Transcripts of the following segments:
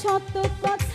শত কথায়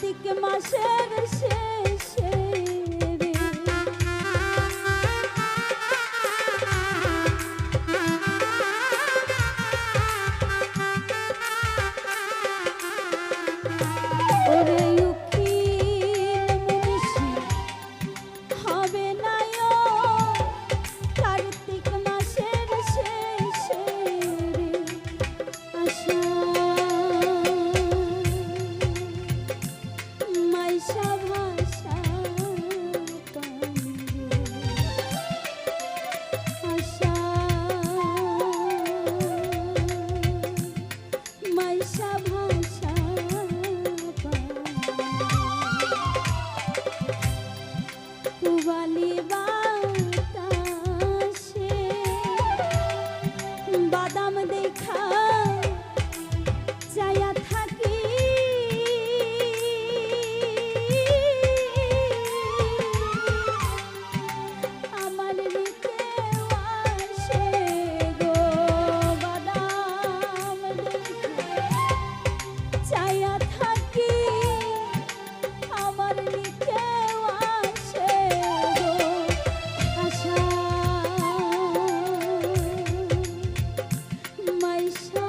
কার্তিক মাসের শেষে মাইশা ভাষা Krishna.